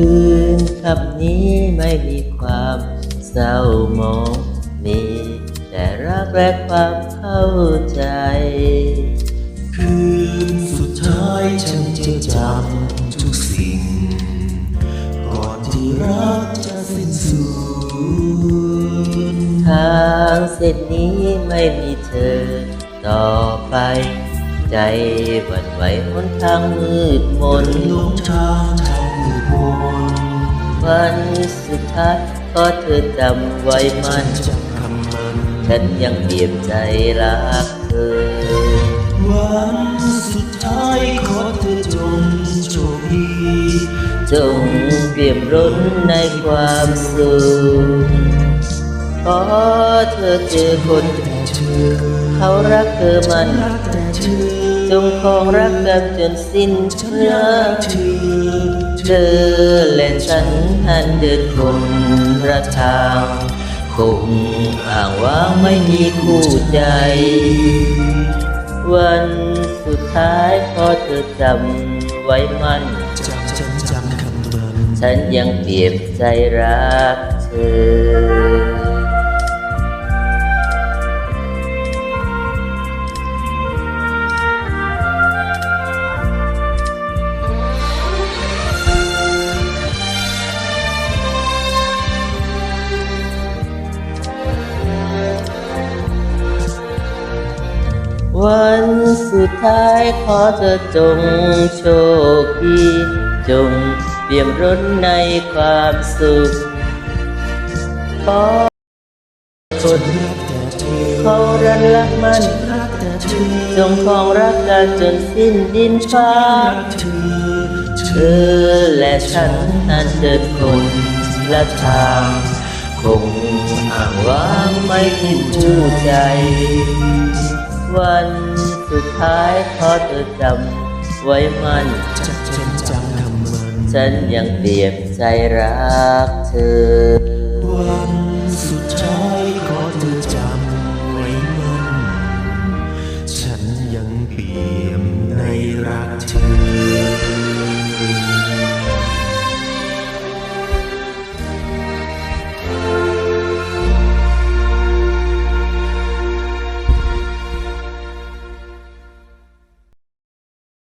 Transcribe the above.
คืนคำนี้ไม่มีความเศร้าหมองมี แต่รักและความเข้าใจ คืนสุดท้ายฉันจะจำทุกสิ่ง ก่อนที่รักจะสิ้นสุดทางเส้นนี้ไม่มีเธอต่อไป ใจหวั่นไหวหนทางมืดมนลงทางทางมืดมนวันสุดท้ายก็เธอจำไว้มันจำคำมันฉันยังเปียนใจรักเธอ วันสุดท้ายขอเธอจงโชคดีจงเปี่ยมร้นในความสุขขอเธอเจอคนแต่เธอ เขารักเธอมันรักแต่เธอจงคองรักกันจนสิ้นเนื้อเธอเธอและฉันหันเดินคนละทางคงอ่างว่างไม่มีคู่ใจ วันสุดท้ายขอเธอจำไว้มันฉันจำคำมันฉันยังเปลี่ยนใจรักเธอ วันสุดท้ายขอเธอจงโชคดีจงเปี่ยมร้นในความสุขขอคนรักเธอเขารันรักมันรักแต่เธอจงคองรักกันจนสิ้นดินฟ้าเธอและฉันนั้นเดินคนละทางคงอ่างว่างไม่มีผู้ใจ วันสุดท้ายขอเธอจำไว้มันจำฉันจำคำมันฉันยังเปลี่ยนใจรักเธอ วันสุดท้ายขอเธอจำไว้มัน ฉันยังเปี่ยมในรักเธอ